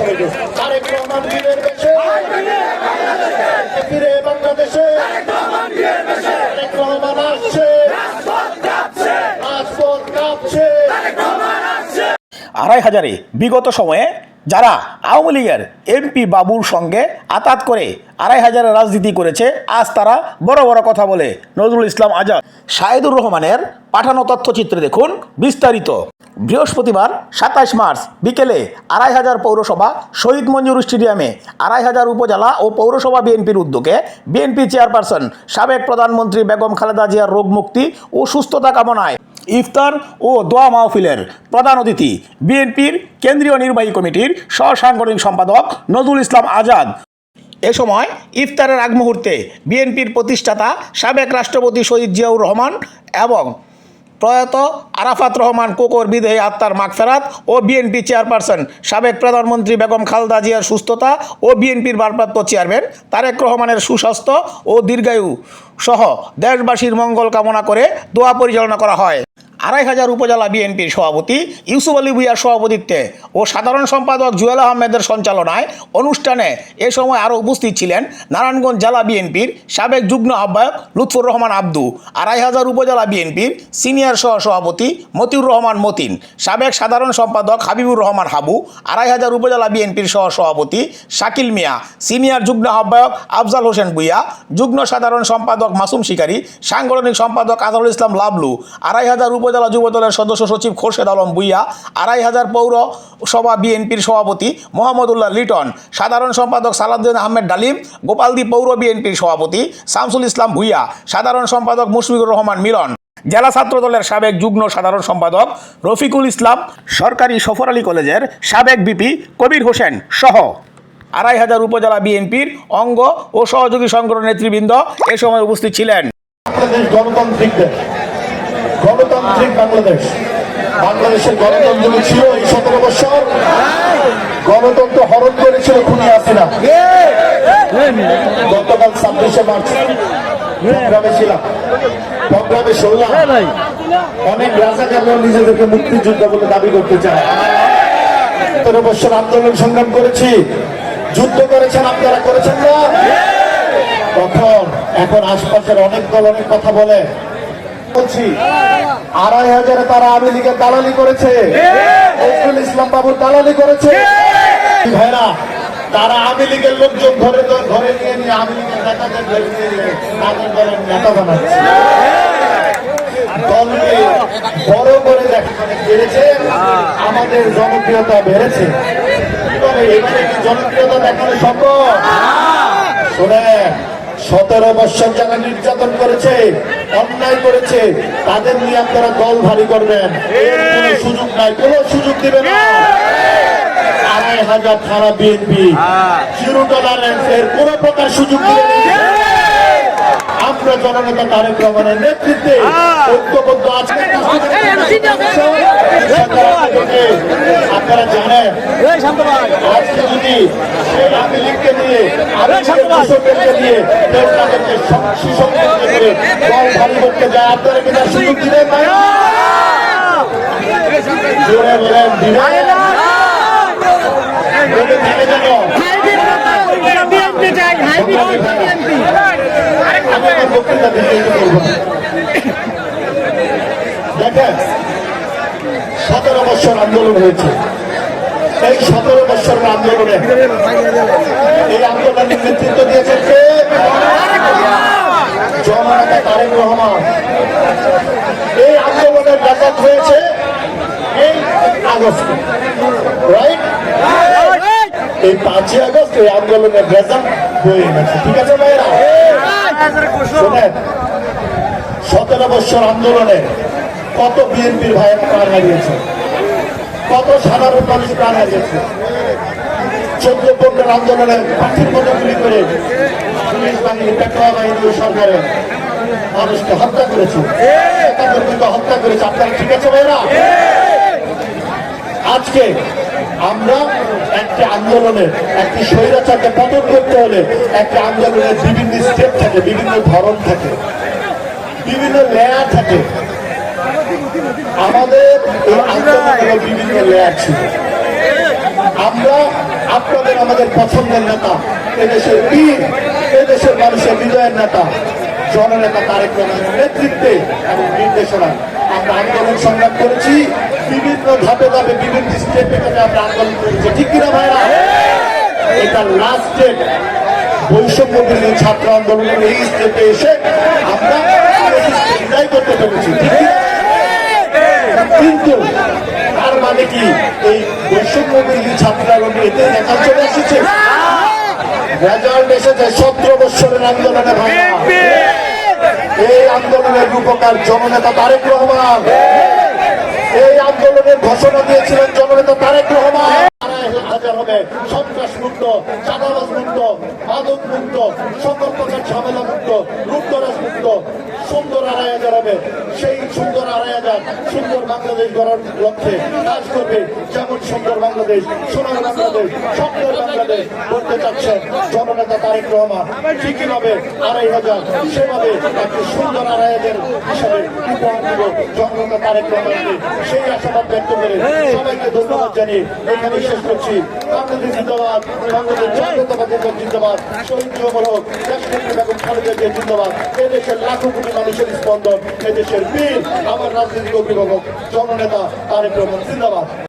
রহমান বীরের ফিরে বাংলাদেশে। রহমান আসছে। আড়াই হাজারে বিগত সময়ে যারা আওয়ামী লীগের এমপি বাবুর সঙ্গে আতাত করে আড়াই হাজারের রাজনীতি করেছে, আজ তারা বড় বড় কথা বলে, নজরুল ইসলাম আজাদ। শাহিদুর রহমানের পাঠানো তথ্যচিত্রে দেখুন বিস্তারিত। বৃহস্পতিবার, সাতাশ মার্চ, বিকেলে আড়াই হাজার পৌরসভা শহীদ মঞ্জুর স্টেডিয়ামে আড়াই হাজার উপজেলা ও পৌরসভা বিএনপির উদ্যোগে বিএনপি চেয়ারপারসন, সাবেক প্রধানমন্ত্রী বেগম খালেদা জিয়ার রোগ মুক্তি ও সুস্থতা কামনায় ইফতার ও দোয়া মাহফিলের প্রধান অতিথি বিএনপির কেন্দ্রীয় নির্বাহী কমিটির সহসাংগঠনিক সম্পাদক নজরুল ইসলাম আজাদ। এ সময় ইফতারের আগ মুহূর্তে বিএনপির প্রতিষ্ঠাতা সাবেক রাষ্ট্রপতি শহীদ জিয়াউর রহমান এবং প্রয়াত আরাফাত রহমান কোকর বিদেহী আত্মার মাগফেরাত ও বিএনপি চেয়ারপারসন সাবেক প্রধানমন্ত্রী বেগম খালদা জিয়ার সুস্থতা ও বিএনপির ভারপ্রাপ্ত চেয়ারম্যান তারেক রহমানের সুস্বাস্থ্য ও দীর্ঘায়ু সহ দেশবাসীর মঙ্গল কামনা করে দোয়া পরিচালনা করা হয়। আড়াই হাজার উপজেলা বিএনপির সভাপতি, ইউসুফ আলী ভুইয়ার সভাপতিত্বে ও সাধারণ সম্পাদক জুয়েল আহমেদের সঞ্চালনায় অনুষ্ঠানে এ সময় আরও উপস্থিত ছিলেন নারায়ণগঞ্জ জেলা বিএনপির সাবেক যুগ্ম আহ্বায়ক লুৎফুর রহমান আব্দু, আড়াই হাজার উপজেলা বিএনপির সিনিয়র সহ সভাপতি মতিউর রহমান মতিন, সাবেক সাধারণ সম্পাদক হাবিবুর রহমান হাবু, আড়াই হাজার উপজেলা বিএনপির সহ সভাপতি শাকিল মিয়া, সিনিয়র যুগ্ম আহ্বায়ক আফজাল হোসেন ভুইয়া, যুগ্ম সাধারণ সম্পাদক মাসুম শিকারী, সাংগঠনিক সম্পাদক আজহারুল ইসলাম লাবলু, আড়াই হাজার উপজেলা যুবদলের সদস্য সচিব খোরশেদ আলম ভুইয়া, আড়াই হাজার পৌর সভা বিএনপির সভাপতি মোহাম্মদুল্লাহ লিটন, সাধারণ সম্পাদক সালাউদ্দিন আহমেদ ডালিম, গোপালদী পৌর বিএনপির সভাপতি শামসুল ইসলাম ভুইয়া, সাধারণ সম্পাদক মুশফিকুর রহমান মিলন, জেলা ছাত্র দলের সাবেক যুগ্ম সাধারণ সম্পাদক রফিকুল ইসলাম, সরকারি সফর আলী কলেজের সাবেক বিপি কবির হোসেন সহ আড়াই হাজার উপজেলা বিএনপির অঙ্গ ও সহযোগী সংগঠন নেতৃবৃন্দ এ সময় উপস্থিত ছিলেন। গণতান্ত্রিক দেশ গণতান্ত্রিক বাংলাদেশ। বাংলাদেশের গণতন্ত্র ছিল এই সতেরো বছর। গণতন্ত্র হরণ করেছিল খুনি আসিনা গতকাল ছাব্বিশে মার্চ প্রোগ্রামে ছিলাম। প্রোগ্রামে শুনলাম অনেক রাজাকাররা নিজেদেরকে মুক্তিযোদ্ধা বলে দাবি করতে চায়। সতেরো বছর আন্দোলন সংগ্রাম করেছি। যুদ্ধ করেছেন আপনারা করেছেন না? তখন এখন আশপাশের অনেক দল অনেক কথা বলে। বলছি আড়াই হাজারে তারা আওয়ামী লীগের দালালি করেছে। নজরুল ইসলাম বাবুর দালালি করেছে। ভাইরা তারা আওয়ামী লীগের লোকজন ধরে ধরে- ধরে নিয়ে নিয়ে আওয়ামী লীগের নেতাদের ধরে নিয়ে নিয়ে তাদের দলের নেতা বানাচ্ছে। দলকে বড় করে বেড়েছে আমাদের জনপ্রিয়তা বেড়েছে। এবারে কি জনপ্রিয়তা দেখানো সম্ভব? শোনেন সতেরো বৎসর যারা নির্যাতন করেছে অন্যায় করেছে তাদের নিয়ে আপনারা দল ভারী করবেন। কোনো সুযোগ নাই কোনো সুযোগ দিবে না। আড়াই হাজার থানা বিএনপি জিরো টলারেন্স এর কোনো প্রকার সুযোগ দিবে না। আমরা জননেতা তারেক রহমানের নেতৃত্বে ঐক্যবদ্ধ আজকে আপনারা জানেন আজকে যদি সেই নিয়ে আওয়ামী লীগের কৃষকদেরকে নিয়ে কেউ তাদেরকে দল ভারী করতে যায় আপনারা কি তার সুযোগ দিবেন না? জোরে বলেন দিবেন বলে থাকে যেন আমি করব দেখেন, সতেরো বছর আন্দোলন হয়েছে। এই সতেরো বছরের আন্দোলনে এই আন্দোলনের নেতৃত্ব দিয়েছেন কে? জননেতা তারেক রহমান। এই আন্দোলনের রেজাল্ট হয়েছে এই আগস্ট রাইট এই পাঁচই আগস্ট এই আন্দোলনের রেজাল্ট হয়ে গেছে ঠিক আছে ভাইরা? শোনেন সতেরো বছর আন্দোলনে কত বিএনপির ভাইয়ের প্রাণ হারিয়েছে? কত সাধারণ মানুষ প্রাণ হারিয়েছে? চোদ্দ পনেরো আন্দোলনে পাখির মতো গুলি করে পুলিশ বাহিনী পেট্রোল বাহিনী সরকারের মানুষকে হত্যা করেছে। হত্যা করেছে। আপনারা ঠিক আছে ভাইরা? আজকে আমরা একটি আন্দোলনের, একটি স্বৈরাচারকে পতন করতে হলে একটি আন্দোলনের বিভিন্ন স্টেপ থাকে, বিভিন্ন ধরন থাকে, বিভিন্ন লেয়ার থাকে। আমাদের এই আন্দোলনের বিভিন্ন লেয়ার ছিল। আমরা আপনাদের, আমাদের পছন্দের নেতা, এদেশের বীর এদেশের মানুষের হৃদয়ের নেতা, জননেতা তারেক রহমানের নেতৃত্বে এবং নির্দেশনায় আমরা আন্দোলন সংগ্রাম করেছি। বিভিন্ন ধাপে ধাপে বিভিন্ন স্টেপে আমরা আন্দোলন করেছি। ঠিক কিনা ভাইরা? এটা লাস্ট স্টেপ বৈষম্য বিরোধী ছাত্র আন্দোলনের এই স্টেপে এসে আমরা বিদায় করতে পেরেছি? কিন্তু তার মানে কি? এই বৈষম্য বিরোধী ছাত্র আন্দোলন এতে দেখা চলে এসেছে। রেজাল্ট এসেছে সতেরো বৎসরের আন্দোলনে ভাঙা এই আন্দোলনের রূপকার জননেতা তারেক রহমান। আন্দোলনের ঘোষণা দিয়েছিলেন জননেতা তারেক রহমান। হাজার হবে সন্ত্রাস মুক্ত চাঁদাবাজ মুক্ত মাদক মুক্ত সকল প্রকার ঝামেলা মুক্ত লুপ্তরাজ মুক্ত সুন্দর আড়াই হাজার হবে। সেই সুন্দর আড়াই হাজার সুন্দর বাংলাদেশ গড়ার লক্ষ্যে কাজ করবে যেমন সুন্দর বাংলাদেশ, সোনার বাংলাদেশ সুন্দর বাংলাদেশ করতে চাচ্ছেন জননেতা তারেক রহমান। ঠিকই ভাবে আড়াই হাজার সেভাবে একটি সুন্দর আড়াই হাজার হিসাবে উপহার দিব জননেতা তারেক রহমানকে। সেই আশাবাদ ব্যক্ত করে সবাইকে ধন্যবাদ জানিয়ে এখানে শেষ করছি। বাংলাদেশ জিন্দাবাদ, বাংলাদেশ জাতীয়তাবাদী দল জিন্দাবাদ, শহীদ জিয়াউল হক দেশনেত্রী বেগম খালেদা জিন্দাবাদ। এদেশের লাখো কোটি মানুষের স্পন্দন, এদেশের বীর আমার রাজনৈতিক অভিভাবক জননেতা তারেক রহমান জিন্দাবাদ।